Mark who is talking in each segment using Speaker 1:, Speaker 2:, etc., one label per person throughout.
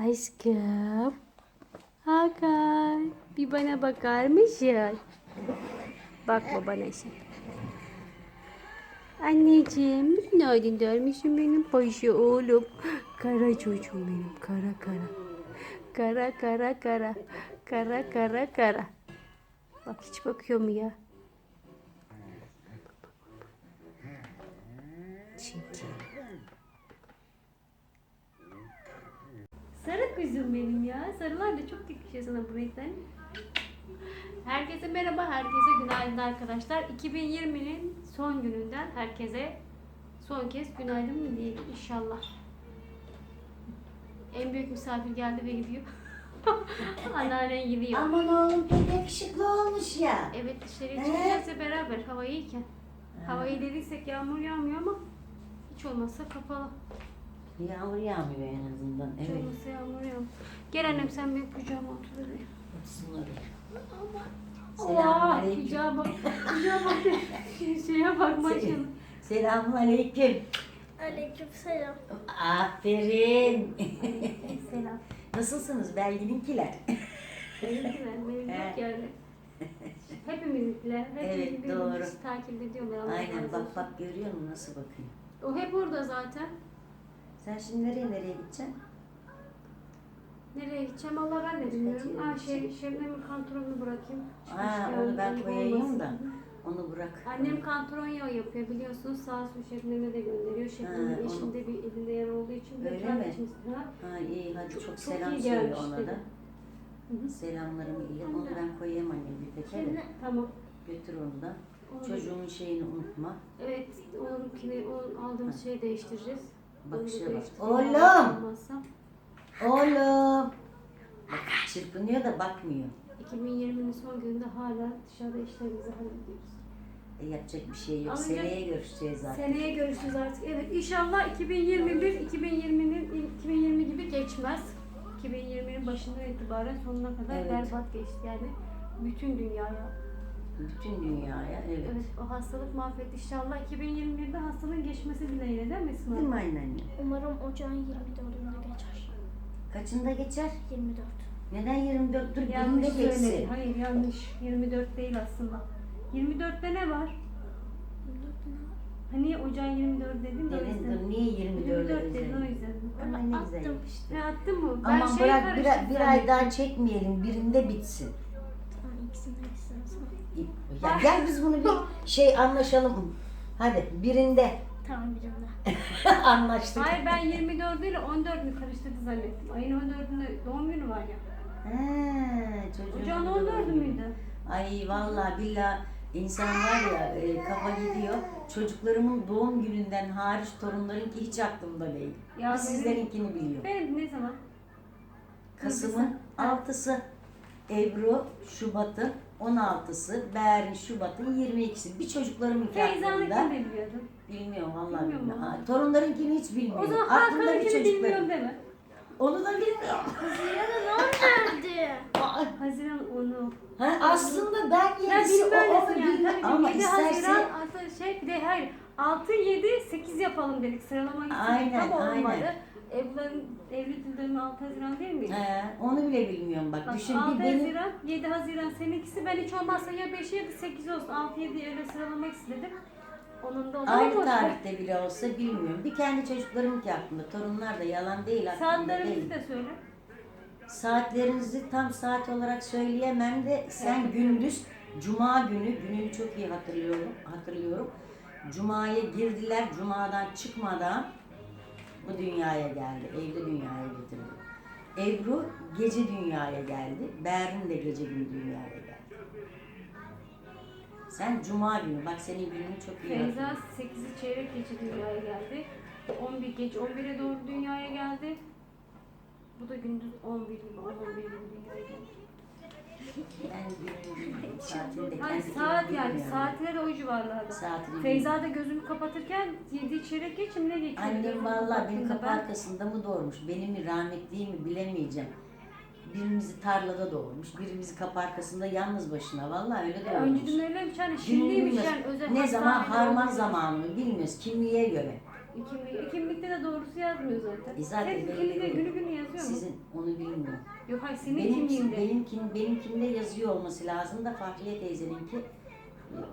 Speaker 1: Aşkım. Hakan. Bir bana bakar mısın? Bakma bana sen. Anneciğim ne oldu dermişsin benim paşa oğlum. Kara çocuğum benim kara kara. Kara kara kara. Kara kara kara. Bak hiç bakıyor mu ya? Benim ya. Sarılar da çok yakışıyor sana bu renkten. Herkese merhaba, herkese günaydın arkadaşlar. 2020'nin son gününden herkese son kez günaydın mı diyelim inşallah. En büyük misafir geldi ve gidiyor. Anneannen gidiyor.
Speaker 2: Aman oğlum pek yakışıklı olmuş ya.
Speaker 1: Evet dışarıya çıkacağız ya beraber hava iyiyken. Hava iyi dediysek yağmur yağmıyor ama hiç olmazsa kapalı.
Speaker 2: Yağmur yağmıyor en azından. Evet.
Speaker 1: olmazsa yağmur yağmur. Gel annem sen benim kucağıma otur hadi.
Speaker 2: Otursun oraya.
Speaker 1: Allah
Speaker 2: Selamünaleyküm.
Speaker 1: kucağıma kucağıma şey, şeye bak maşallah.
Speaker 2: Selamünaleyküm.
Speaker 3: Aleykümselam.
Speaker 2: Aferin.
Speaker 1: Selam.
Speaker 2: Nasılsınız Belgin'inkiler?
Speaker 1: Benimkiler, benim yok
Speaker 2: Evet.
Speaker 1: yani. Hepimizinkiler,
Speaker 2: Evet,
Speaker 1: hepimiz
Speaker 2: doğru.
Speaker 1: birbirimizi takip ediyorlar. Allah
Speaker 2: Aynen
Speaker 1: razı
Speaker 2: bak
Speaker 1: olsun.
Speaker 2: bak görüyor musun nasıl bakıyor.
Speaker 1: O hep orada zaten.
Speaker 2: Sen şimdi nereye nereye gideceksin?
Speaker 1: Nereye gideceğim Allah ben de bilmiyorum.
Speaker 2: Kaçıya
Speaker 1: Ha şey? Şebnem'in kantoronunu bırakayım.
Speaker 2: Ha,
Speaker 1: Çıkmışken
Speaker 2: onu ben koyayım
Speaker 1: olmasın.
Speaker 2: da. Onu bırak.
Speaker 1: Annem kantoron yağı yapıyor biliyorsunuz. Sağ olsun Şebnem'e de gönderiyor. Şebnem'in
Speaker 2: onu-
Speaker 1: eşinde bir elinde yer olduğu için.
Speaker 2: Öyle mi?
Speaker 1: Ha.
Speaker 2: Ha iyi hadi çok,
Speaker 1: Çok
Speaker 2: selam
Speaker 1: iyi
Speaker 2: söyle
Speaker 1: gelmiş
Speaker 2: ona
Speaker 1: dedi.
Speaker 2: da.
Speaker 1: Hı hı.
Speaker 2: Selamlarımı ilet. Onu ben koyayım annem bir tek.
Speaker 3: Şimdi
Speaker 1: Tamam.
Speaker 2: Götür onu da.
Speaker 1: Onu-
Speaker 2: Çocuğumun şeyini unutma.
Speaker 1: Evet, onunkini, onun aldığımız şeyi değiştireceğiz.
Speaker 2: Bakışa bak. Oğlum! Oğlum. Çırpınıyor da bakmıyor.
Speaker 1: 2020'nin son gününde hala dışarıda işlerimizi hallediyoruz.
Speaker 2: E, yapacak bir şey yok.
Speaker 1: Ama
Speaker 2: Seneye görüşeceğiz zaten.
Speaker 1: Seneye görüşürüz artık. Evet inşallah 2021 2020'nin 2020 gibi geçmez. 2020'nin başından itibaren sonuna kadar
Speaker 2: Evet.
Speaker 1: berbat geçti yani. Bütün dünyaya.
Speaker 2: Bütün dünyaya evet.
Speaker 1: Evet o hastalık mahvetti. İnşallah 2021'de hastalığın geçmesi dileğiyle değil mi İsmail?
Speaker 2: Değil mi anne?
Speaker 3: umarım ocağın 24'ünde geçer.
Speaker 2: Kaçında geçer?
Speaker 3: 24.
Speaker 2: Neden 24 dur
Speaker 1: Yanlış
Speaker 2: birinde geçsin.
Speaker 1: söyledin. Hayır yanlış. 24 değil aslında. 24'te ne var?
Speaker 3: 24 ne?
Speaker 1: Hani ocağın 24 dedin de o
Speaker 2: Dedin
Speaker 1: yüzden.
Speaker 2: dur niye 24
Speaker 1: 24 dedin o
Speaker 2: dedin?
Speaker 1: yüzden.
Speaker 2: Ama ne güzel
Speaker 3: attım.
Speaker 2: işte.
Speaker 1: Ne attın mı? Ben
Speaker 2: Aman
Speaker 1: şey
Speaker 2: bırak bir,
Speaker 1: karıştırdım
Speaker 2: bir ay daha çekmeyelim birinde bitsin.
Speaker 3: Tamam ikisini de istersen.
Speaker 2: Ya gel biz bunu bir şey anlaşalım. Hadi birinde
Speaker 3: Tamam birimde.
Speaker 2: anlaştık.
Speaker 1: Hayır ben 24 ile 14'ünü karıştırdı zannettim. Ayın 14'ünde doğum günü var ya.
Speaker 2: He, çocuğun
Speaker 1: Ocağın
Speaker 2: da
Speaker 1: 14'ü
Speaker 2: doğum günü.
Speaker 1: müydü?
Speaker 2: Ay vallahi billahi insan var ya e, kafa gidiyor. Çocuklarımın doğum gününden hariç torunlarınki hiç aklımda değil.
Speaker 1: Ya
Speaker 2: sizlerinkini biliyorum.
Speaker 1: Benim ne zaman?
Speaker 2: Kasım'ın
Speaker 1: Ha.
Speaker 2: 6'sı, Ebru Şubat'ın 16'sı, Berin Şubat'ın 22'si. Bir çocuklarımın
Speaker 1: Feyza'nınkini de biliyordum.
Speaker 2: Bilmiyorum vallahi
Speaker 1: Bilmiyorum
Speaker 2: bilmiyorum. Ha, Torunlarınkini hiç
Speaker 1: O
Speaker 2: bilmiyorum.
Speaker 1: zaman
Speaker 2: Aklımda bir
Speaker 1: Hakan'ınkini bilmiyorum deme.
Speaker 2: Onu da bilmiyorum.
Speaker 3: Nerede?
Speaker 2: Aa,
Speaker 1: Haziran onu.
Speaker 2: Ha, aslında ben
Speaker 1: Ya
Speaker 2: yedisi o,
Speaker 1: bilmem
Speaker 2: o
Speaker 1: yani.
Speaker 2: bilmem.
Speaker 1: Tabii ki
Speaker 2: ama
Speaker 1: 7
Speaker 2: isterse
Speaker 1: Haziran aslında şey bir de hayır. 6, 7, 8 yapalım dedik. Sıralama gitsin.
Speaker 2: Aynen,
Speaker 1: Ama olmadı.
Speaker 2: aynen.
Speaker 1: Evlilik yıl dönümü 6 Haziran değil mi?
Speaker 2: He, onu bile bilmiyorum bak.
Speaker 1: Bak,
Speaker 2: Düşün
Speaker 1: 6
Speaker 2: bir benim
Speaker 1: Haziran, 7 Haziran seninkisi. Ben hiç olmazsa ya 5 ya da 8 olsun. 6, 7 öyle sıralamak istedim. Onun da
Speaker 2: aynı tarihte bile olsa bilmiyorum. Bir kendi çocuklarımınki aklımda. Torunlar da yalan değil aklımda
Speaker 1: Saatlerimizi
Speaker 2: değil.
Speaker 1: de söyle.
Speaker 2: Saatlerinizi tam saat olarak söyleyemem de sen
Speaker 1: Evet.
Speaker 2: gündüz Cuma günü gününü çok iyi hatırlıyorum. Hatırlıyorum. Cuma'ya girdiler. Cuma'dan çıkmadan bu dünyaya geldi. Evli dünyaya getirdi. Ebru gece dünyaya geldi. Berin de gece günü dünyaya geldi. Sen Cuma günü, bak senin gününü çok iyi
Speaker 1: Feyza
Speaker 2: hatırlıyorum.
Speaker 1: 8'i çeyrek geçe dünyaya geldi. 11 geç 11'e doğru dünyaya geldi. Bu da gündüz 11 gibi 11 gibi dünyaya geldi.
Speaker 2: Ben günün
Speaker 1: Hayır saat yani
Speaker 2: bilmiyorum.
Speaker 1: saatleri o civarlarda.
Speaker 2: Saatini
Speaker 1: Feyza da gözünü kapatırken 7 çeyrek geçe mi ne geçiyor?
Speaker 2: Annem vallahi beni
Speaker 1: kapattığında
Speaker 2: kapı
Speaker 1: ben-
Speaker 2: arkasında mı doğurmuş, beni mi rahmetli mi bilemeyeceğim. Birimizi tarlada doğurmuş, birimizi kapı arkasında yalnız başına. Vallahi öyle
Speaker 1: E,
Speaker 2: doğurmuş.
Speaker 1: Önceden öyleymiş
Speaker 2: Gününü
Speaker 1: şimdiymiş
Speaker 2: bilmiyoruz.
Speaker 1: yani özel
Speaker 2: Ne zaman
Speaker 1: hastanede
Speaker 2: harman
Speaker 1: olduğu-
Speaker 2: zamanı bilmiyoruz, kimliğe göre.
Speaker 1: Kimlik, kimlikte de doğrusu yazmıyor zaten.
Speaker 2: E zaten
Speaker 1: Senin
Speaker 2: belli
Speaker 1: kimlikte
Speaker 2: değil.
Speaker 1: günü günü yazıyor mu?
Speaker 2: Sizin onu bilmiyorum.
Speaker 1: Yok hayır senin
Speaker 2: Benim,
Speaker 1: kimliğinde.
Speaker 2: benimkin, benimkinde yazıyor olması lazım da Fahriye teyzeninki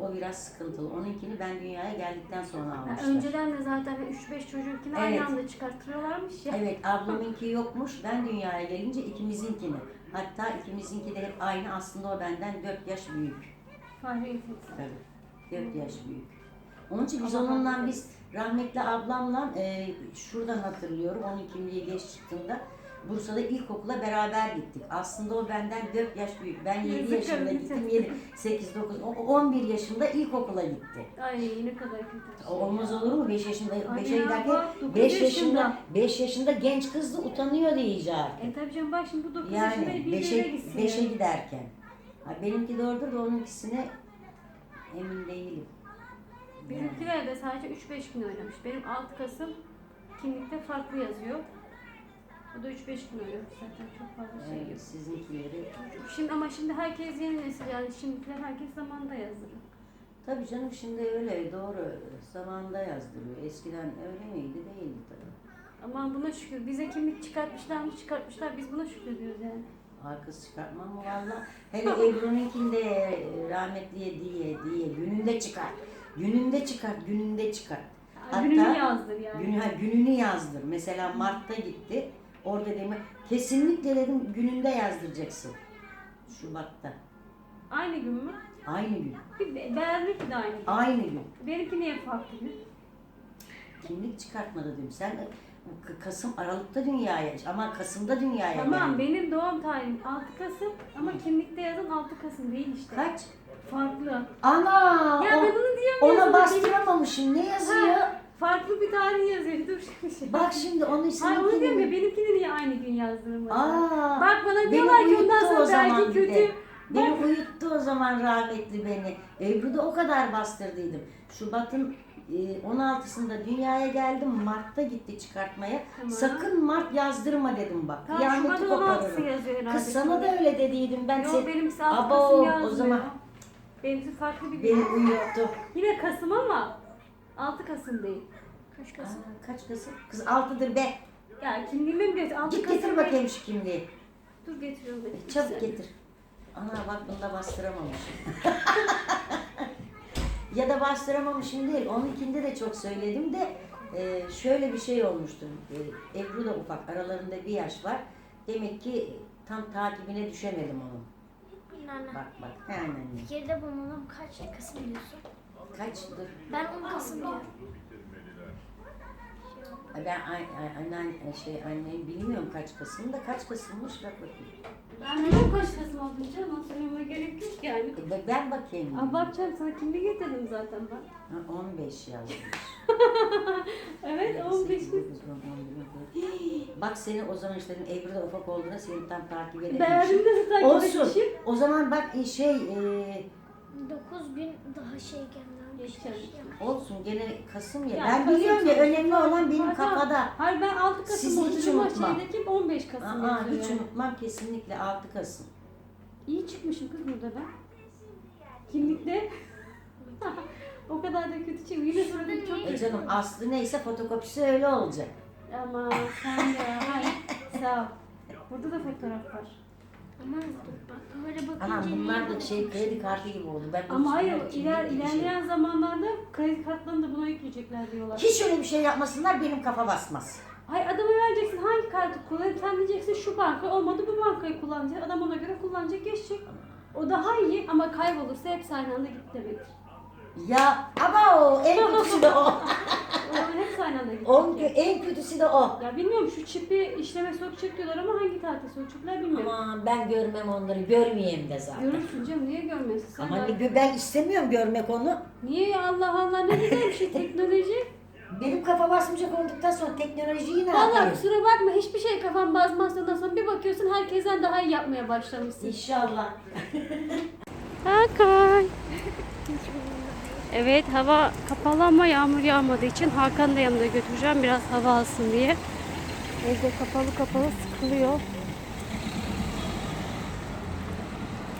Speaker 2: o biraz sıkıntılı. Onunkini ben dünyaya geldikten sonra
Speaker 1: Ha,
Speaker 2: almışlar.
Speaker 1: önceden de zaten 3-5 çocuğunkini
Speaker 2: Evet.
Speaker 1: aynı anda çıkarttırıyorlarmış ya.
Speaker 2: Evet ablamınki yokmuş. Ben dünyaya gelince ikimizinkini. Hatta ikimizinki de hep aynı. Aslında o benden 4 yaş büyük.
Speaker 1: Fahriye teyze.
Speaker 2: Tabii. 4 yaş büyük. Onun için biz
Speaker 1: Allah
Speaker 2: onunla
Speaker 1: rahmet
Speaker 2: biz rahmetli ablamla e, şuradan hatırlıyorum. Onun kimliği geç çıktığında Bursa'da ilkokula beraber gittik. Aslında o benden 4 yaş büyük. Ben 7
Speaker 1: Yazık
Speaker 2: yaşında gittim.
Speaker 1: bir
Speaker 2: 7, 8, 9, 11 yaşında ilkokula gitti.
Speaker 1: Ay ne kadar kötü.
Speaker 2: Olmaz olur mu? 5 yaşında,
Speaker 1: Ay
Speaker 2: 5'e
Speaker 1: ya,
Speaker 2: giderken
Speaker 1: bak, dokuz
Speaker 2: 5 yaşında,
Speaker 1: yaşında.
Speaker 2: 5 yaşında genç kızdı utanıyor iyice artık.
Speaker 1: E tabii canım bak şimdi bu 9 yaşında
Speaker 2: Yani
Speaker 1: bir
Speaker 2: 5'e
Speaker 1: yere gitsin.
Speaker 2: 5'e
Speaker 1: yani.
Speaker 2: giderken. Ha, benimki doğrudur da onunkisine emin değilim. Yani.
Speaker 1: Bizimkiler de sadece 3-5 gün oynamış. Benim 6 Kasım kimlikte farklı yazıyor. O da 3-5 gün oynamış zaten çok fazla şey yok.
Speaker 2: Sizinkileri.
Speaker 1: Şimdi ama şimdi herkes yeni nesil yani şimdikiler herkes zamanda yazdırıyor.
Speaker 2: Tabii canım şimdi öyle doğru. Zamanında yazdırıyor. Eskiden öyle miydi? Değildi tabii.
Speaker 1: Aman buna şükür. Bize kimlik çıkartmışlar mı çıkartmışlar. Biz buna şükrediyoruz yani.
Speaker 2: Arkası çıkartmam mı valla? Hele Ebru'nunkinde e, rahmetliye diye diye gününde çıkart. Gününde çıkart, gününde çıkart. Hatta
Speaker 1: Gününü yazdır yani.
Speaker 2: Günü, ha, gününü yazdır. Mesela Mart'ta gitti. Orada dedim kesinlikle dedim gününde yazdıracaksın. Şubat'ta.
Speaker 1: Aynı gün mü?
Speaker 2: Aynı gün.
Speaker 1: Bir be- Benimki de aynı gün.
Speaker 2: Aynı gün.
Speaker 1: Benimki niye farklı gün?
Speaker 2: Kimlik çıkartmadı dedim. Sen K- Kasım Aralık'ta dünyaya ama Kasım'da dünyaya
Speaker 1: Tamam
Speaker 2: geldin.
Speaker 1: benim doğum tarihim 6 Kasım ama kimlikte yazan 6 Kasım değil işte.
Speaker 2: Kaç?
Speaker 1: Farklı.
Speaker 2: Ana!
Speaker 1: Ya
Speaker 2: o-
Speaker 1: ben onu diyemiyorum.
Speaker 2: ona bastıramamışım. Ne yazıyor?
Speaker 1: Ha, farklı bir tarih yazıyor. Dur şimdi.
Speaker 2: Bak şimdi onu
Speaker 1: Hayır
Speaker 2: seninkini-
Speaker 1: onu diyorum ya benimkini niye aynı gün yazdırmadın?
Speaker 2: Aa,
Speaker 1: Bak bana diyorlar ki ondan sonra belki
Speaker 2: de.
Speaker 1: kötü.
Speaker 2: Beni
Speaker 1: Bak
Speaker 2: uyuttu o zaman rahmetli beni. Ebru'da o kadar bastırdıydım. Şubat'ın e, 16'sında dünyaya geldim. Mart'ta gitti çıkartmaya.
Speaker 1: Tamam.
Speaker 2: Sakın Mart yazdırma dedim bak.
Speaker 1: tamam
Speaker 2: Kıyameti
Speaker 1: Şubat'ın 16'sı
Speaker 2: koparırım.
Speaker 1: yazıyor herhalde.
Speaker 2: Kız sana da öyle dediydim. Ben
Speaker 1: Yok
Speaker 2: sen,
Speaker 1: benimkisi 6
Speaker 2: Abo, o zaman-
Speaker 1: Benimkisi farklı bir gün.
Speaker 2: beni uyuttu.
Speaker 1: Yine Kasım ama 6 Kasım değil.
Speaker 3: Kaç
Speaker 2: Aa,
Speaker 3: Kasım?
Speaker 2: kaç Kasım? Kız 6'dır be.
Speaker 1: Ya kimliğime mi getir? 6
Speaker 2: Git
Speaker 1: Kasım
Speaker 2: getir
Speaker 1: değil.
Speaker 2: bakayım şu kimliği.
Speaker 1: Dur getiriyorum ben.
Speaker 2: Çabuk getir. Ana bak bunda bastıramamışım. ya da bastıramamışım değil. Onunkinde de çok söyledim de e, şöyle bir şey olmuştu. E, Ebru da ufak. Aralarında bir yaş var. Demek ki tam takibine düşemedim onun. Bak bak. He anne.
Speaker 3: Bir kere de bulmam kaç Kasım diyorsun?
Speaker 2: Kaçtır?
Speaker 3: Ben 10 Kasım diyorum.
Speaker 2: Ben annen şey annem bilmiyorum kaç Kasım da kaç Kasımmış bak bakayım.
Speaker 1: Ben biliyorum kaç Kasım olduğunu canım. Söylememe gerek yok yani.
Speaker 2: E, Ben bakayım.
Speaker 1: Aa, bakacağım sana kimliği getirdim zaten ben.
Speaker 2: Ha, 15 yazmış.
Speaker 1: Evet 15 gün.
Speaker 2: Bak seni o zaman işte dedim, Ebru da ufak olduğunda seni tam takip edememişim.
Speaker 1: Beğendim de takip
Speaker 2: Olsun. O zaman bak e, şey e,
Speaker 3: 9 gün daha şey.
Speaker 1: Geçeceğim.
Speaker 2: olsun gene Kasım ya.
Speaker 1: Ya,
Speaker 2: ben
Speaker 1: Kasım
Speaker 2: biliyorum ya önemli olan benim
Speaker 1: Zaten-
Speaker 2: kafada.
Speaker 1: Hayır ben 6 Kasım
Speaker 2: Sizi hiç
Speaker 1: buldum ama
Speaker 2: unutmam.
Speaker 1: şeydeki 15 Kasım
Speaker 2: Aa,
Speaker 1: yazıyor
Speaker 2: hiç
Speaker 1: yani.
Speaker 2: unutmam kesinlikle 6 Kasım.
Speaker 1: İyi çıkmışım kız burada ben. Kimlikte. o kadar da kötü çıkıyor. Yine sonra çok
Speaker 2: E canım aslı neyse fotokopisi öyle olacak.
Speaker 1: Ama sen de hayır. Sağ ol. Burada da fotoğraf var.
Speaker 3: Bak böyle bakınca
Speaker 2: Anam bunlar da şey kredi kartı gibi oldu. Ben
Speaker 1: Ama hayır iler,
Speaker 2: şey.
Speaker 1: ilerleyen zamanlarda kredi kartlarını da buna yükleyecekler diyorlar.
Speaker 2: Hiç öyle bir şey yapmasınlar benim kafa basmaz.
Speaker 1: Hayır adama vereceksin hangi kartı kullanır sen diyeceksin şu banka olmadı bu bankayı kullanacak. Adam ona göre kullanacak geçecek. O daha iyi ama kaybolursa hepsi aynı anda gitti demektir.
Speaker 2: Ya ama o en kötüsü de o.
Speaker 1: O zaman hepsi aynı anda gidecek.
Speaker 2: en kötüsü de o.
Speaker 1: Ya bilmiyorum şu çipi işleme sokacak diyorlar ama hangi tarihte sokacaklar bilmiyorum.
Speaker 2: Aman ben görmem onları, görmeyeyim de zaten.
Speaker 1: Görürsün canım niye görmüyorsun sen?
Speaker 2: Ama
Speaker 1: daha-
Speaker 2: ben istemiyorum görmek onu.
Speaker 1: Niye ya Allah Allah ne güzel bir şey teknoloji.
Speaker 2: Benim kafa basmayacak olduktan sonra teknolojiyi ne
Speaker 1: Vallahi
Speaker 2: yapayım?
Speaker 1: kusura bakma hiçbir şey kafan basmaz ondan sonra bir bakıyorsun herkesten daha iyi yapmaya başlamışsın.
Speaker 2: İnşallah.
Speaker 1: Hakan. Evet hava kapalı ama yağmur yağmadığı için Hakan'ı da yanında götüreceğim biraz hava alsın diye. Evde kapalı kapalı sıkılıyor.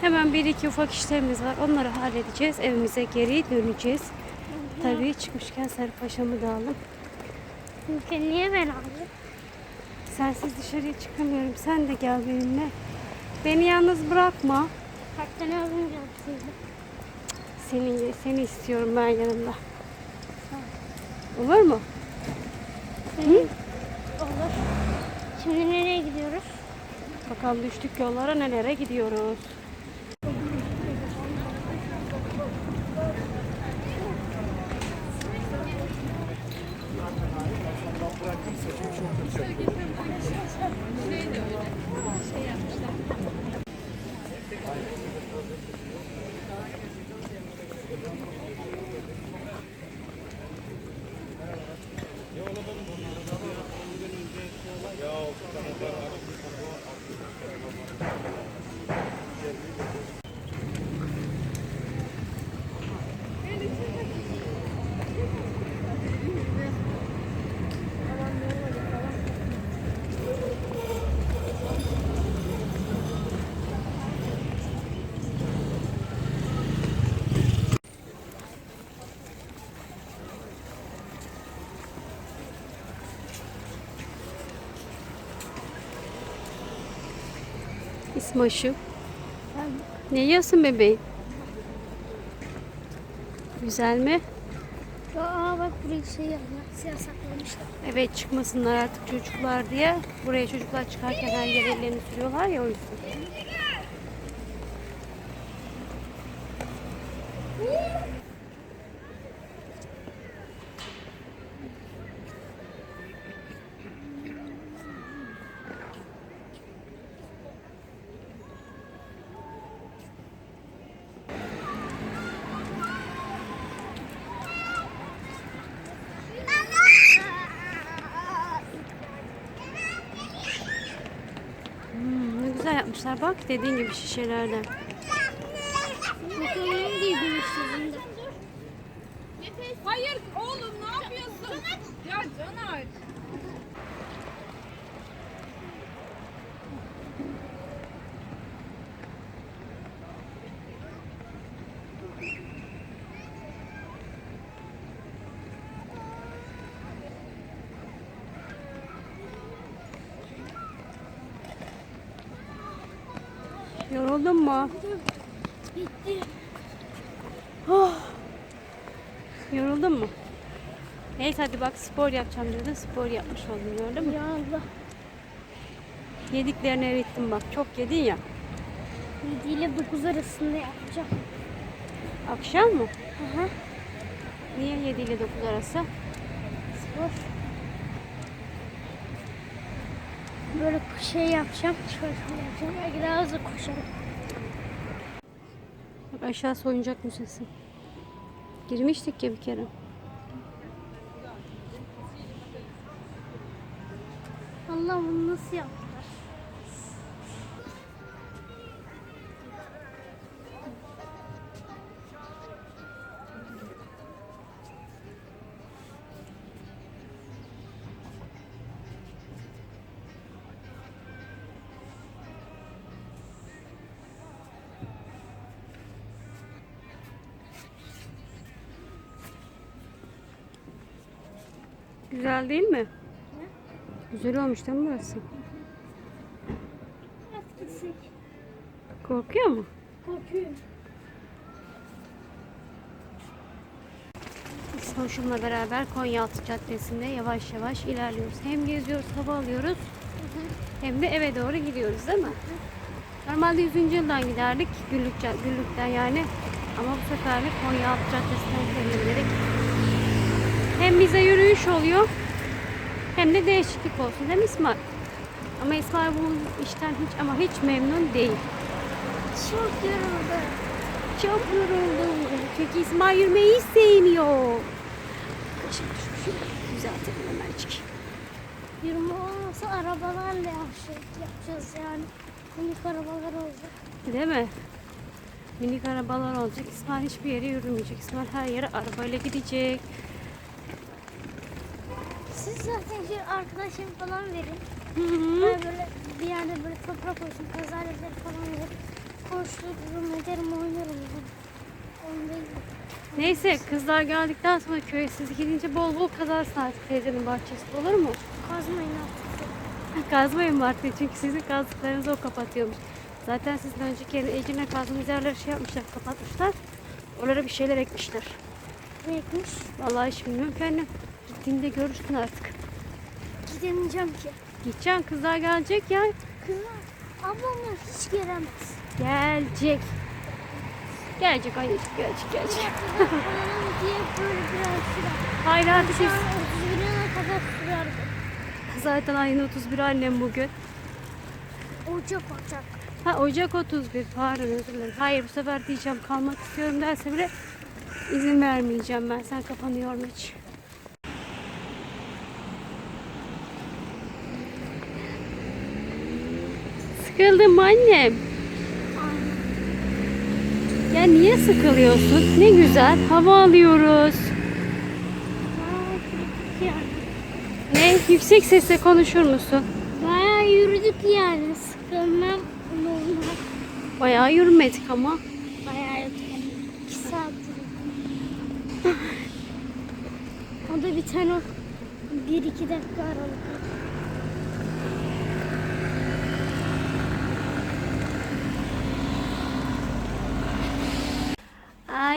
Speaker 1: Hemen bir iki ufak işlerimiz var. Onları halledeceğiz. Evimize geri döneceğiz. Tabii çıkmışken Sarıpaşa'mı da alalım.
Speaker 3: Çünkü niye ben aldım?
Speaker 1: Sensiz dışarıya çıkamıyorum. Sen de gel benimle. Beni yalnız bırakma.
Speaker 3: Hatta ne alınca yapsaydım.
Speaker 1: Seni, istiyorum ben yanımda. Olur mu?
Speaker 3: Olur. Şimdi nereye gidiyoruz?
Speaker 1: Bakalım düştük yollara nelere gidiyoruz. İsmaşım. Ne yiyorsun bebeğim? Güzel mi?
Speaker 3: Aa bak burayı şey yasaklamışlar.
Speaker 1: Evet çıkmasınlar artık çocuklar diye. Buraya çocuklar çıkarken her yer ellerini sürüyorlar ya o yüzden. Hmm, ne bak dediğin gibi şişelerden.
Speaker 3: Bakalım giydiniz sizin de?
Speaker 4: Hayır oğlum ne yapıyorsun? Ya Caner.
Speaker 1: Yoruldun mu?
Speaker 3: Bitti.
Speaker 1: Oh. Yoruldun mu? Neyse hadi bak spor yapacağım diyordun. Spor yapmış oldun gördün mü?
Speaker 3: Ya Allah.
Speaker 1: Yediklerini erittim bak. Çok yedin ya.
Speaker 3: 7 ile 9 arasında yapacağım.
Speaker 1: Akşam mı?
Speaker 3: Aha.
Speaker 1: Niye 7 ile 9 arası?
Speaker 3: Spor. Böyle şey yapacağım. Şöyle yapacağım. Belki daha hızlı koşarım.
Speaker 1: Bak aşağı oyuncak müzesi. Girmiştik ya bir kere.
Speaker 3: Allah bunu nasıl yaptılar?
Speaker 1: Güzel değil mi? Güzel olmuş değil mi burası?
Speaker 3: Hadi gitsek.
Speaker 1: Korkuyor mu?
Speaker 3: Korkuyorum.
Speaker 1: Soşumla beraber Konyaaltı Caddesi'nde yavaş yavaş ilerliyoruz. Hem geziyoruz, hava alıyoruz hem de eve doğru gidiyoruz değil mi? Normalde 100. yıldan giderdik. Güllük, Güllük'ten yani. Ama bu sefer de Konyaaltı Caddesi'nden gidelim dedik. Hem bize yürüyüş oluyor hem de değişiklik olsun değil mi İsmail? Ama İsmail bu işten hiç ama hiç memnun değil.
Speaker 3: Çok yoruldu.
Speaker 1: Çok yoruldum. Çünkü İsmail yürümeyi hiç sevmiyor. Şimdi şu, şu düzeltelim hemen çıkayım.
Speaker 3: Yürüme olmasa arabalarla yapacağız, yapacağız yani. Minik arabalar olacak.
Speaker 1: Değil mi? Minik arabalar olacak. İsmail hiçbir yere yürümeyecek. İsmail her yere arabayla gidecek.
Speaker 3: Siz zaten şey arkadaşım falan verin.
Speaker 1: Hı hı.
Speaker 3: Ben böyle bir yerde böyle toprak olsun, kazaletleri falan verin. Koştururum, ederim, oynarım. Onu.
Speaker 1: Neyse kızlar geldikten sonra köye siz gidince bol bol kazarsın artık teyzenin bahçesinde olur mu?
Speaker 3: Kazmayın artık.
Speaker 1: Kazmayın Mart'ta çünkü sizin kazdıklarınızı o kapatıyormuş. Zaten sizin önceki yıl Ecine kazdığınız yerleri şey yapmışlar, kapatmışlar. Oralara bir şeyler ekmişler.
Speaker 3: Ne ekmiş?
Speaker 1: Vallahi hiç bilmiyorum annem. Gittiğinde görürsün artık.
Speaker 3: Gidemeyeceğim ki.
Speaker 1: Gideceğim kızlar gelecek ya.
Speaker 3: Kızlar, ablamlar hiç gelemez.
Speaker 1: Gelecek. Gelecek anneciğim gelecek gelecek.
Speaker 3: Diye böyle biraz sürer.
Speaker 1: Hayır
Speaker 3: Şu
Speaker 1: biz.
Speaker 3: an 31'e kadar sürer.
Speaker 1: Zaten ayın 31 annem bugün.
Speaker 3: Ocak ocak.
Speaker 1: Ha Ocak 31 pardon özür dilerim. Hayır bu sefer diyeceğim kalmak istiyorum derse bile izin vermeyeceğim ben. Sen kafanı yorma hiç. Sıkıldım annem. Ya niye sıkılıyorsun? Ne güzel hava alıyoruz. Ne? Yüksek sesle konuşur musun?
Speaker 3: Bayağı yürüdük yani. Sıkılmam normal.
Speaker 1: Bayağı yürümedik ama.
Speaker 3: Bayağı yürüdük. İki saat yürüdük. o da bir tane bir iki dakika aralık.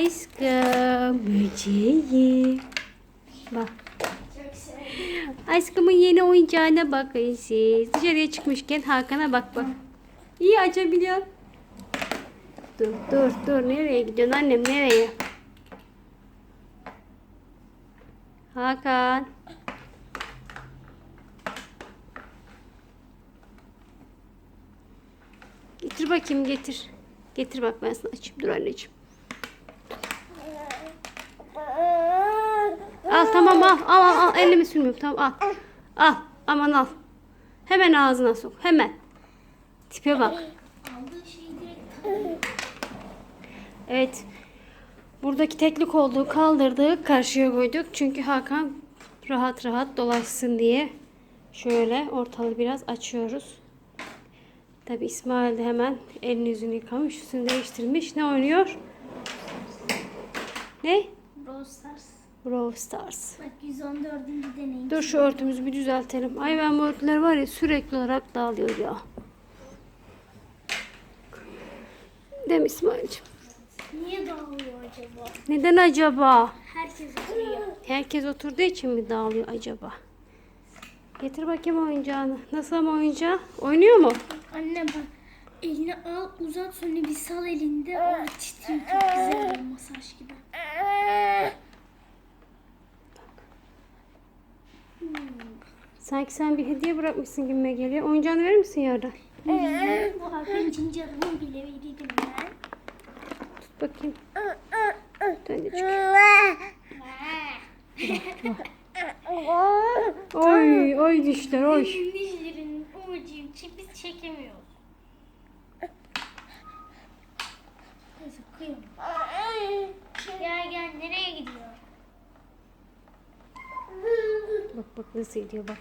Speaker 1: Aşkım böceği. Bak. Aşkımın yeni oyuncağına bakın siz. Dışarıya çıkmışken Hakan'a bak bak. İyi açabiliyor. Dur dur dur. Nereye gidiyorsun annem nereye? Hakan. Getir bakayım getir. Getir bak ben sana açayım. Dur anneciğim. Al tamam al. Al al al. Elimi sürmüyorum. Tamam al. Al. Aman al. Hemen ağzına sok. Hemen. Tipe bak. Evet. Buradaki teklik olduğu kaldırdık. Karşıya koyduk. Çünkü Hakan rahat rahat dolaşsın diye. Şöyle ortalığı biraz açıyoruz. Tabi İsmail de hemen elini yüzünü yıkamış. Üstünü değiştirmiş. Ne oynuyor? Ne?
Speaker 3: Brawl Stars.
Speaker 1: Brawl Stars.
Speaker 3: Bak 114. deneyim.
Speaker 1: Dur şu örtümüzü bir düzeltelim. Ay ben bu örtüler var ya sürekli olarak dağılıyor ya. Değil mi İsmail'ciğim?
Speaker 3: Niye dağılıyor acaba?
Speaker 1: Neden acaba?
Speaker 3: Herkes oturuyor.
Speaker 1: Herkes oturduğu için mi dağılıyor acaba? Getir bakayım oyuncağını. Nasıl ama oyuncağı? Oynuyor mu?
Speaker 3: Anne bak elini al uzat sonra bir sal elinde o titriyor çok güzel bir masaj gibi.
Speaker 1: Sanki sen bir hediye bırakmışsın gibime geliyor. Oyuncağını verir misin yarın?
Speaker 3: Bu Hakan Cincar'ın bile verirdim ben.
Speaker 1: Tut bakayım. Dön de çık. Oy oy dişler oy.
Speaker 3: Dişlerin ucuyum biz çekemiyoruz. Sıkıyorum. Gel gel nereye gidiyor?
Speaker 1: Bak bak nasıl ediyor bak.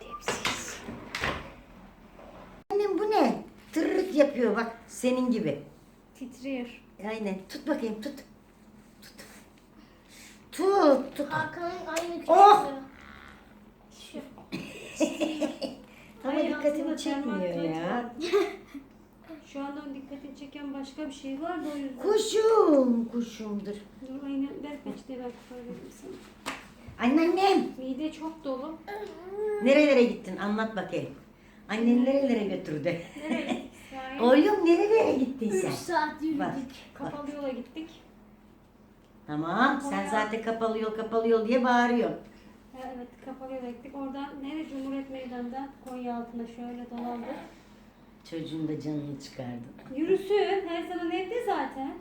Speaker 1: Tepsiz.
Speaker 2: Annem bu ne? Tırırık yapıyor bak senin gibi.
Speaker 1: Titriyor.
Speaker 2: Aynen. Tut bakayım tut. Tut. Tut. Tut.
Speaker 3: Hakan'ın aynı küçüğü.
Speaker 2: Oh!
Speaker 3: Şu.
Speaker 2: Ama
Speaker 1: Ay,
Speaker 2: dikkatimi çekmiyor ya.
Speaker 1: Şu anda onun dikkatini çeken başka bir şey var da o yüzden.
Speaker 2: Kuşum. Kuşumdur.
Speaker 1: Dur aynen ver peçete ver söyledim sana.
Speaker 2: Anneannem.
Speaker 1: Mide çok dolu.
Speaker 2: Nerelere gittin? Anlat bakayım. Annen nerelere götürdü?
Speaker 1: Nereye? Sahil.
Speaker 2: Oğlum nerelere gittin
Speaker 3: 3
Speaker 2: sen?
Speaker 3: saat yürüdük.
Speaker 2: Bak.
Speaker 1: Kapalı yola gittik.
Speaker 2: Tamam. Sen zaten kapalı yol kapalı yol diye bağırıyorsun.
Speaker 1: Evet kapalı yola gittik. Oradan nereye? Cumhuriyet Meydanı'ndan Konya altına şöyle dolandık.
Speaker 2: Çocuğun da canını çıkardın.
Speaker 1: Yürüsün. Her zaman evde zaten.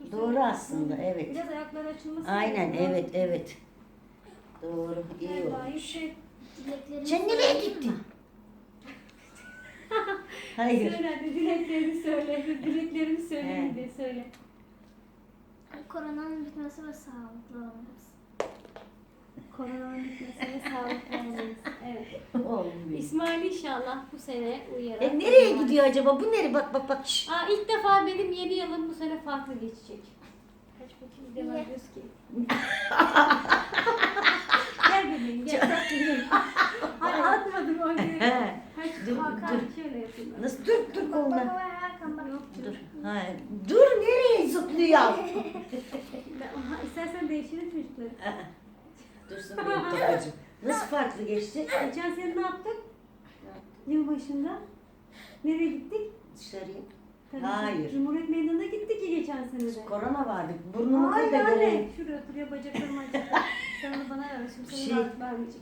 Speaker 1: Dur,
Speaker 2: Doğru aslında evet.
Speaker 1: Biraz ayakları açılması
Speaker 2: Aynen
Speaker 1: gerekiyor.
Speaker 2: evet evet. Doğru iyi
Speaker 1: Galiba
Speaker 2: olmuş.
Speaker 3: Dileklerimizi
Speaker 2: Sen nereye gittin? Hayır.
Speaker 1: Söyle hadi dileklerini söyle. Dileklerini söyle
Speaker 2: He.
Speaker 1: de söyle.
Speaker 3: Koronanın bitmesi ve sağlıklı olması.
Speaker 1: Koronanın bitmesine sağlıklı olmanız. Evet.
Speaker 2: Oğlum benim.
Speaker 1: İsmail inşallah bu sene uyuyarak.
Speaker 2: E nereye gidiyor acaba? Bu nereye? Bak bak bak. Şşş.
Speaker 1: Aa, ilk defa benim yeni yılım bu sene farklı geçecek. Kaç bakayım devam
Speaker 3: Niye?
Speaker 1: ediyoruz ki. gel bebeğim gel. Hayır atmadım o gün.
Speaker 2: He. Dur,
Speaker 1: Hakan
Speaker 2: dur.
Speaker 1: şöyle yapayım. ben.
Speaker 2: Nasıl dur dur koluna.
Speaker 1: Yok
Speaker 2: Dur.
Speaker 1: dur.
Speaker 2: Ha, dur nereye zıplıyor?
Speaker 1: Ben, aha, istersen değiştirin çocukları.
Speaker 2: Dursun benim topacım. Nasıl farklı geçti?
Speaker 1: Geçen sene ne yaptık? Yılbaşında. Nereye gittik?
Speaker 2: Dışarıya.
Speaker 1: Tabii
Speaker 2: Hayır.
Speaker 1: Cumhuriyet Meydanı'na gittik ki geçen sene de.
Speaker 2: Korona vardı. Burnumu
Speaker 1: Hayır
Speaker 2: kır da
Speaker 1: anne.
Speaker 2: görelim.
Speaker 1: Şuraya oturuyor bacaklarım acıdı. Sen onu bana ver. Şimdi sana
Speaker 2: şey-
Speaker 1: rahat vermeyecek.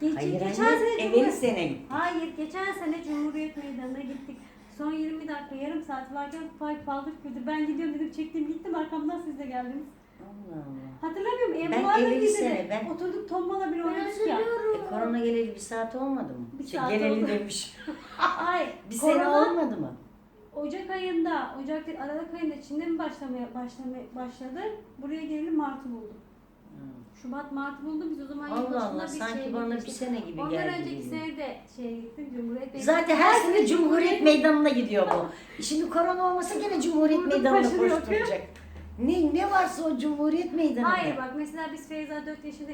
Speaker 1: Geç,
Speaker 2: Hayır
Speaker 1: geçen
Speaker 2: anne.
Speaker 1: sene Cumhuriyet...
Speaker 2: sene gitti.
Speaker 1: Hayır geçen sene Cumhuriyet Meydanı'na gittik. Son 20 dakika yarım saat varken Faik Paldık güldü. Ben gidiyorum dedim çektim gittim arkamdan siz de geldiniz.
Speaker 2: Allah Allah.
Speaker 1: Hatırlamıyor musun?
Speaker 2: Ben
Speaker 1: biz de
Speaker 2: sene, ben-
Speaker 1: Oturduk tombala bir oynadık ya.
Speaker 2: E, korona geleli bir saat olmadı mı?
Speaker 1: Bir
Speaker 2: Şey,
Speaker 1: saat
Speaker 2: geleli
Speaker 1: oldu.
Speaker 2: demiş.
Speaker 1: Ay
Speaker 2: Bir sene
Speaker 1: korona
Speaker 2: olmadı mı?
Speaker 1: Ocak ayında, Ocak değil Aralık ayında Çin'de mi başlamaya başlamaya başladı? Buraya geleli Mart'ı buldu. Şubat Mart'ı buldu. Biz o zaman
Speaker 2: Allah
Speaker 1: yılbaşında
Speaker 2: Allah
Speaker 1: bir
Speaker 2: sanki
Speaker 1: şeye
Speaker 2: bana bir
Speaker 1: gitmiştik.
Speaker 2: sene gibi
Speaker 1: Ondan
Speaker 2: geldi.
Speaker 1: önceki
Speaker 2: gibi.
Speaker 1: sene de şeye gittim Cumhuriyet Meydanı.
Speaker 2: Zaten her sene Cumhuriyet Meydanı'na gidiyor bu. Şimdi korona olmasa gene Cumhuriyet
Speaker 1: Burada
Speaker 2: Meydanı'na
Speaker 1: taşınıyor.
Speaker 2: koşturacak. Ne ne varsa o Cumhuriyet Meydanı'nda.
Speaker 1: Hayır bak mesela biz Feyza 4 yaşında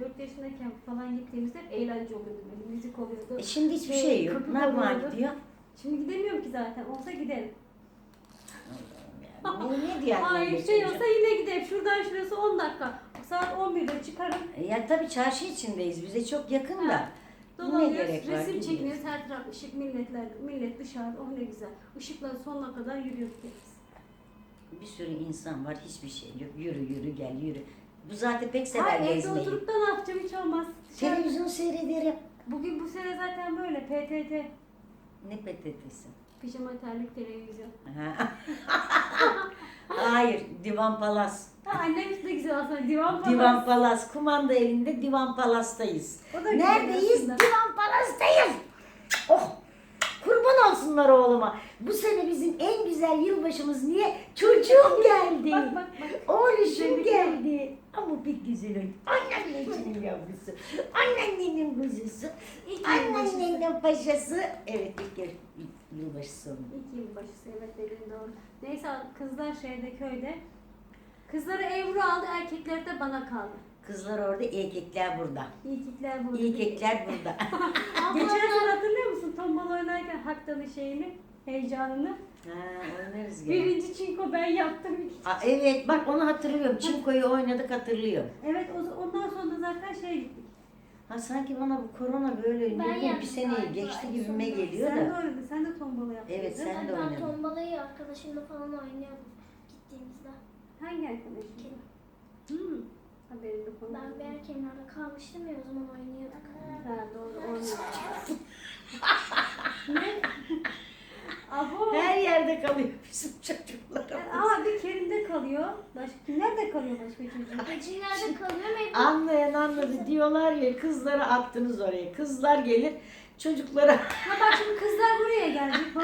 Speaker 1: 4 yaşındayken falan gittiğimizde hep eğlence oluyordu böyle müzik oluyordu.
Speaker 2: E şimdi hiçbir
Speaker 1: Şey,
Speaker 2: şey yok. Ne yapmaya gidiyor?
Speaker 1: Şimdi gidemiyorum ki zaten. Olsa giderim.
Speaker 2: Ne, ne annem
Speaker 1: Hayır şey olsa yine giderim. Şuradan şurası 10 dakika. Saat 11'de çıkarım.
Speaker 2: E, Ya tabii çarşı içindeyiz. Bize çok yakın da.
Speaker 1: Dolanıyoruz, resim çekiniyoruz. Her taraf ışık, milletler, millet dışarıda. Oh ne güzel. Işıkların sonuna kadar yürüyorduk hepsi.
Speaker 2: Bir sürü insan var. Hiçbir şey yok. Yürü yürü gel yürü. Bu zaten pek sever
Speaker 1: Hayır evde
Speaker 2: gezmeyi.
Speaker 1: oturup da ne yapacağım hiç olmaz. Dışarı-
Speaker 2: Televizyon seyrederim.
Speaker 1: Bugün bu sene zaten böyle PTT.
Speaker 2: Ne PTT'si?
Speaker 1: Pijama terlik televizyon.
Speaker 2: Ha. Hayır, Divan Palas.
Speaker 1: Ha annem de güzel aslında. Divan falan.
Speaker 2: Divan Palas. Kumanda elinde Divan Palas'tayız.
Speaker 1: O da güzel
Speaker 2: Neredeyiz?
Speaker 1: aslında.
Speaker 2: Divan Palas'tayız. Oh! Kurban olsunlar oğluma. Bu sene bizim en güzel yılbaşımız niye? Çocuğum geldi.
Speaker 1: Bak bak bak.
Speaker 2: Oğluşum geldi. Ama pek güzel oldu. Anneanneciğinin yavrusu. Anneannenin kuzusu.
Speaker 1: İlk yılbaşısı.
Speaker 2: Anneannenin paşası. Evet ilk yıl- ilk yılbaşı sonu.
Speaker 1: İlk yılbaşısı evet dediğin doğru. Neyse kızlar şeyde köyde. Kızları Ebru aldı, erkekleri de bana kaldı.
Speaker 2: Kızlar orada, erkekler burada.
Speaker 1: İlkikler burada.
Speaker 2: Erkekler burada.
Speaker 1: Geçen sene hatırlıyor musun tombala oynarken Haktan'ın şeyini, heyecanını?
Speaker 2: ha, oynarız gene.
Speaker 1: Birinci çinko ben yaptım.
Speaker 2: Aa, evet bak onu hatırlıyorum. Çinko'yu oynadık hatırlıyorum.
Speaker 1: Evet o, ondan sonra da zaten şey gittik.
Speaker 2: Ha sanki bana bu korona böyle
Speaker 3: Ben
Speaker 2: ne bileyim bir
Speaker 3: yaptım galiba
Speaker 2: geçti
Speaker 3: en
Speaker 2: gibime
Speaker 3: sonunda.
Speaker 2: geliyor
Speaker 1: Sen de
Speaker 2: da.
Speaker 1: oynadın, sen de tombala yaptın.
Speaker 2: Evet,
Speaker 1: değil mi?
Speaker 2: sen de
Speaker 3: Ben
Speaker 2: oynadın.
Speaker 3: tombalayı arkadaşımla falan oynuyordum gittiğimizde.
Speaker 1: Hangi arkadaşın?
Speaker 3: Kim?
Speaker 1: Hmm. Haberim yok onun.
Speaker 3: Ben bir kenarda kalmıştım ya o zaman oynuyorduk.
Speaker 1: Ha doğru oynuyor. ne? Abo.
Speaker 2: Her yerde kalıyor bizim çocuklarımız.
Speaker 1: Ama bir Kerim'de kalıyor. Başka nerede kalıyor başka çocuk?
Speaker 3: Ecin nerede kalıyor mu?
Speaker 2: Anlayan anladı diyorlar ya kızları attınız oraya. Kızlar gelir çocuklara
Speaker 1: Ha bak şimdi kızlar buraya gelecek.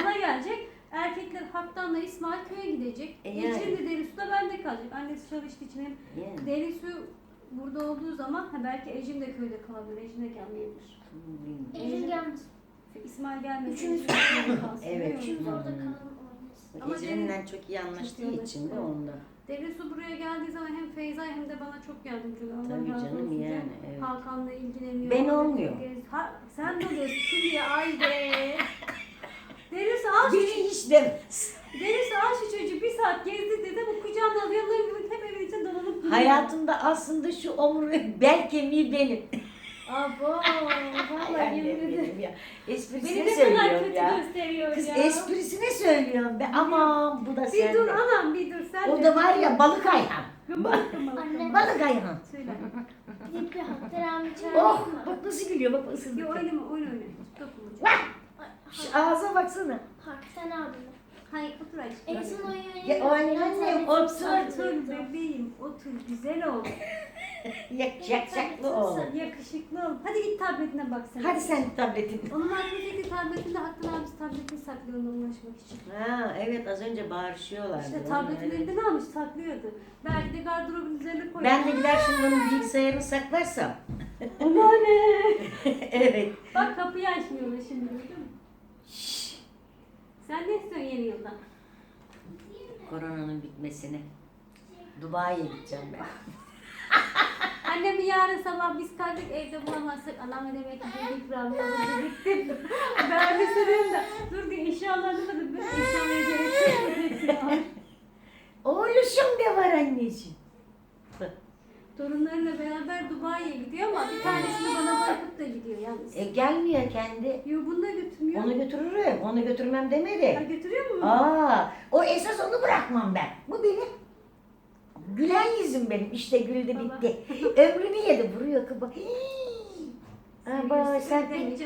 Speaker 1: Erkekler Haktan'la İsmail köye gidecek.
Speaker 2: E yani.
Speaker 1: Şimdi Derisu da bende kalacak. Annesi çalıştığı için hem
Speaker 2: Yani.
Speaker 1: Derisu burada olduğu zaman ha belki Ecim de köyde kalabilir. Ecim de gelmeyebilir.
Speaker 3: Ecin gelmez.
Speaker 1: İsmail gelmesin.
Speaker 3: Üçümüz-
Speaker 1: köyde kalsın,
Speaker 2: Evet.
Speaker 3: Üçümüz orada
Speaker 2: Hmm.
Speaker 3: kalalım.
Speaker 1: Ama
Speaker 2: Ecrin'den çok iyi anlaştığı
Speaker 1: Çok iyi
Speaker 2: için de onda.
Speaker 1: Derisu buraya geldiği zaman hem Feyza hem de bana çok yardımcı oluyor. Allah
Speaker 2: Tabii
Speaker 1: razı
Speaker 2: canım,
Speaker 1: olsun.
Speaker 2: yani, evet.
Speaker 1: Hakan'la ilgileniyor.
Speaker 2: Ben olmuyor.
Speaker 1: Ha, sen de oluyorsun şimdi ay be. Derisu al şu
Speaker 2: Biri hiç demez.
Speaker 1: Deniz al şu çocuğu bir saat gezdi dedi bu kucağına alıyor alıyor hep evin içinde dolanıp duruyor.
Speaker 2: Hayatımda aslında şu omuru bel kemiği benim.
Speaker 1: Abo vallahi yemin ederim.
Speaker 2: ya. Esprisine
Speaker 1: Beni ne kadar
Speaker 2: söylüyorum
Speaker 1: kötü
Speaker 2: ya.
Speaker 1: gösteriyor
Speaker 2: Kız
Speaker 1: ya.
Speaker 2: esprisine söylüyorum be. Aman bu da
Speaker 1: Bir
Speaker 2: sende.
Speaker 1: dur anam bir dur sen
Speaker 2: O
Speaker 1: de.
Speaker 2: da var ya balık ayhan.
Speaker 3: Anne.
Speaker 2: Balık ayhan.
Speaker 1: Söyle.
Speaker 3: Gidip bir
Speaker 2: Oh
Speaker 3: çağırayım mı?
Speaker 2: bak nasıl gülüyor bak ısırdı.
Speaker 1: Bir oynama oyun oyna. Dokunma.
Speaker 3: Ay,
Speaker 2: Şu ağza baksana.
Speaker 3: Haktan abi?
Speaker 1: Hayır otur aşkım.
Speaker 3: En son oyun
Speaker 2: Ya, o annem otur.
Speaker 1: Otur bebeğim otur güzel ol.
Speaker 2: Yak, yakışıklı ol.
Speaker 1: Yakışıklı ol. Hadi git tabletine bak sen.
Speaker 2: Hadi sen tabletin.
Speaker 1: Onun annesi tabletinde Hakkın abisi tabletini saklıyor onunla uğraşmak için.
Speaker 2: Ha evet az önce bağırışıyorlardı.
Speaker 1: İşte tabletin
Speaker 2: öyle-
Speaker 1: elinden almış saklıyordu. Belki de gardırobun üzerine koyuyor.
Speaker 2: Ben de gider şimdi onun bilgisayarını saklarsam.
Speaker 1: Anneanne.
Speaker 2: evet.
Speaker 1: Bak kapıyı açmıyorlar şimdi Sen ne istiyorsun yeni yılda?
Speaker 2: Koronanın bitmesini. Dubai'ye gideceğim ben.
Speaker 1: Annemi yarın sabah biz kaldık evde bulamazsak anam demek ki bir ikram yolunda gittim. ben de soruyorum da dur diye eşyalar demedim. Ben eşyamaya gerek yok.
Speaker 2: Oğluşum de var anneciğim.
Speaker 1: Torunlarıyla beraber Dubai'ye gidiyor ama bir tanesini bana bırakıp da gidiyor yalnız.
Speaker 2: E gelmiyor kendi.
Speaker 1: Yo bunu da götürmüyor.
Speaker 2: Onu götürürüm. Onu götürmem
Speaker 1: Ha,
Speaker 2: demedi.
Speaker 1: götürüyor mu?
Speaker 2: Aa, o esas onu bırakmam ben. Bu benim. Gülen yüzüm benim. İşte güldü
Speaker 1: Baba.
Speaker 2: bitti. Ömrünü yedi. Vuruyor kıba. Ama
Speaker 1: Seviyor,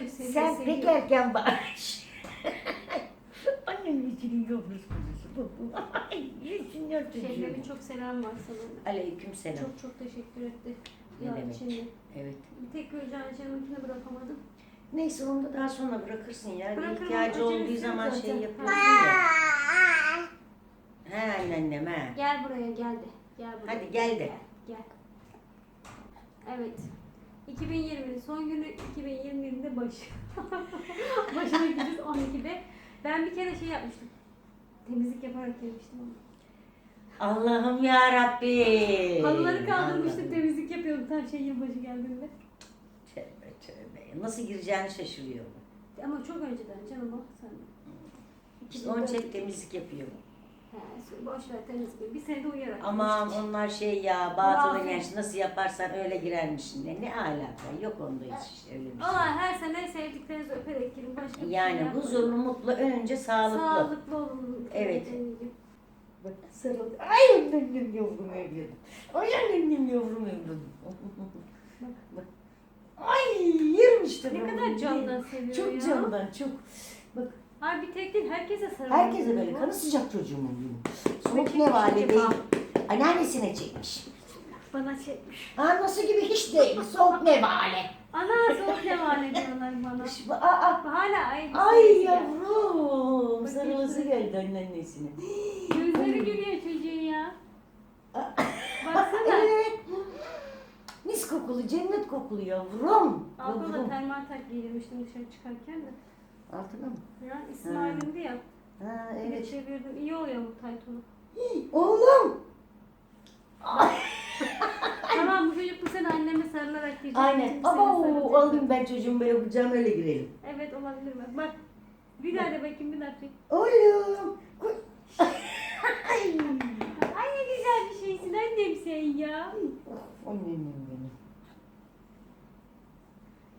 Speaker 2: sen sen pek erken bağış. Annem için yavrusu kuzusu bu. bu. Ay, çocuğu.
Speaker 1: Şehremin çok selam var sana.
Speaker 2: Aleyküm selam.
Speaker 1: Çok çok teşekkür etti.
Speaker 2: Ne
Speaker 1: Ya
Speaker 2: demek?
Speaker 1: şimdi
Speaker 2: Evet.
Speaker 1: bir tek Gülcan Can'ınkini bırakamadım.
Speaker 2: Neyse onu da daha sonra bırakırsın ya. Bir
Speaker 1: Bırakırım,
Speaker 2: ihtiyacı
Speaker 1: acelesi
Speaker 2: olduğu
Speaker 1: yok
Speaker 2: zaman şey
Speaker 1: zaten.
Speaker 2: yapıyorsun ya. He anneannem he.
Speaker 1: Gel buraya gel de. Gel buraya.
Speaker 2: Hadi gel de.
Speaker 1: Gel. Evet. 2020'nin son günü 2020'nin de başı. Başına gideceğiz 12'de. Ben bir kere şey yapmıştım. Temizlik yaparak gelmiştim ama.
Speaker 2: Allah'ım ya Rabbi.
Speaker 1: Halıları kaldırmıştım temizlik yapıyordum tam şey yılbaşı geldiğinde.
Speaker 2: Tövbe tövbe. Nasıl gireceğini şaşırıyor.
Speaker 1: Ama çok önceden canım o sen.
Speaker 2: Onun için temizlik yapıyor.
Speaker 1: Boş ver temizlik. Bir sene de uyuyarak.
Speaker 2: Aman
Speaker 1: yapmıştık.
Speaker 2: onlar şey ya batılı
Speaker 1: Vallahi.
Speaker 2: genç nasıl yaparsan öyle girermişsin de. Ne alaka yok onda hiç işte öyle bir şey.
Speaker 1: Valla her sene sevdiklerinizi öperek girin. Başka bir şey
Speaker 2: Yani
Speaker 1: yapmayın.
Speaker 2: huzurlu, mutlu, önce sağlıklı.
Speaker 1: Sağlıklı olun.
Speaker 2: Evet. Bak sarıl. Ay annem yavrum evladım. Ay annem yavrum evladım. Bak. Ay yerim işte.
Speaker 1: Ne
Speaker 2: ben
Speaker 1: kadar candan seviyor
Speaker 2: Çok
Speaker 1: ya.
Speaker 2: candan çok. Bak
Speaker 1: Ay bir tek değil herkese sarılın.
Speaker 2: herkese böyle kanı sıcak çocuğum benim. Soğuk ne
Speaker 1: acaba?
Speaker 2: değil. Anneannesine çekmiş.
Speaker 1: Bana çekmiş.
Speaker 2: Anası gibi hiç değil. Soğuk ne vali.
Speaker 1: Ana soğuk ne var diyorlar bana.
Speaker 2: Şu- Aa,
Speaker 1: Hala ay.
Speaker 2: ay yavrum. Sarılası geldi anneannesine.
Speaker 1: Gözleri gülüyor çocuğun ya. Baksana.
Speaker 2: Evet. Mis kokulu, cennet kokulu yavrum.
Speaker 1: Abla
Speaker 2: Yavrum.
Speaker 1: termal tak giydirmiştim dışarı çıkarken de.
Speaker 2: Altına mı?
Speaker 1: Ya İsmail'imdi ya.
Speaker 2: Ha
Speaker 1: Bir
Speaker 2: evet.
Speaker 1: çevirdim. İyi oluyor bu taytonu.
Speaker 2: Oğlum.
Speaker 1: tamam bu çocuk bu sene anneme sarılarak girecek.
Speaker 2: Aynen. Ama o alayım ben çocuğumu böyle kucağıma öyle girelim.
Speaker 1: Evet olabilir bak. Bak. Bir daha de bakayım bir daha.
Speaker 2: Oğlum. Ku- Ay.
Speaker 1: Ay ne güzel bir şeysin annem sen ya.
Speaker 2: Annem benim.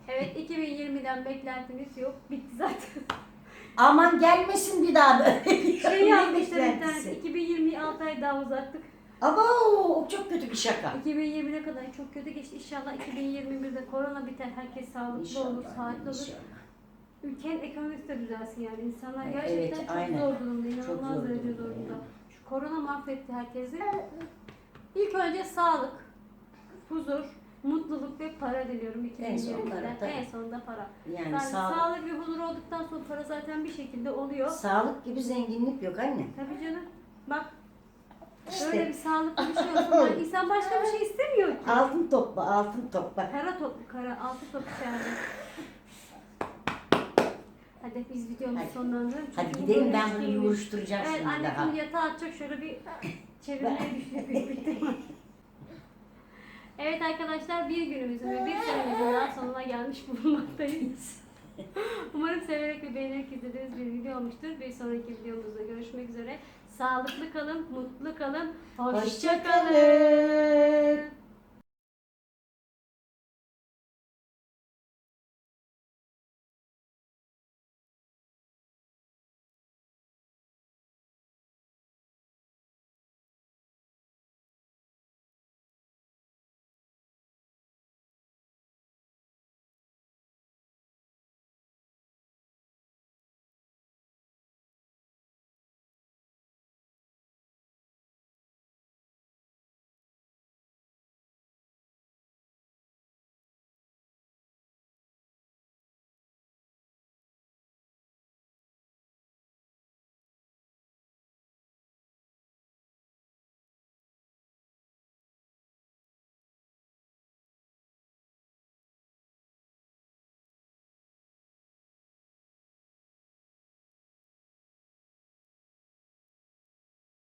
Speaker 1: Evet 2020'den beklentimiz yok. Bitti zaten.
Speaker 2: Aman gelmesin bir daha böyle bir
Speaker 1: Şey
Speaker 2: Ne
Speaker 1: yazmışlar internet. 2020'yi 6 ay daha uzattık.
Speaker 2: Ama o çok kötü bir şaka.
Speaker 1: 2020'ne kadar çok kötü geçti. İnşallah 2021'de korona biter. Herkes sağlıklı olur, saatli olur.
Speaker 2: inşallah.
Speaker 1: Ülkenin ekonomisi de düzelsin yani. İnsanlar
Speaker 2: Evet,
Speaker 1: gerçekten çok
Speaker 2: aynen.
Speaker 1: zor durumda.
Speaker 2: Çok
Speaker 1: inanılmaz
Speaker 2: zor
Speaker 1: derece
Speaker 2: durumda,
Speaker 1: durumda. Şu korona mahvetti herkesi. İlk önce sağlık, huzur, mutluluk ve para diliyorum
Speaker 2: En son
Speaker 1: 2020'de.
Speaker 2: para, tabii.
Speaker 1: En sonunda para.
Speaker 2: Yani
Speaker 1: Yani
Speaker 2: sağlık,
Speaker 1: sağlık ve huzur olduktan sonra para zaten bir şekilde oluyor.
Speaker 2: sağlık gibi zenginlik yok anne.
Speaker 1: Tabii canım. Bak
Speaker 2: İşte.
Speaker 1: böyle bir sağlıklı bir şey olsun. Yani insan başka bir şey istemiyor ki.
Speaker 2: Altın topla, altın topla.
Speaker 1: Kara toplu, kara, altı toplu yani. Hadi biz videomuzu
Speaker 2: Hadi.
Speaker 1: sonlandıralım.
Speaker 2: Hadi
Speaker 1: Çünkü
Speaker 2: gidelim ben bunu
Speaker 1: şey-
Speaker 2: yoğuruşturacağım
Speaker 1: Evet
Speaker 2: şimdi
Speaker 1: anne
Speaker 2: daha.
Speaker 1: şimdi yatağa atacak şöyle bir çevirmeye ihtimal. Evet arkadaşlar bir günümüzün ve bir senemizin daha sonuna gelmiş bulunmaktayız. Umarım severek ve beğenerek izlediğiniz bir video olmuştur. Bir sonraki videomuzda görüşmek üzere. Sağlıklı kalın, mutlu kalın, hoşça kalın.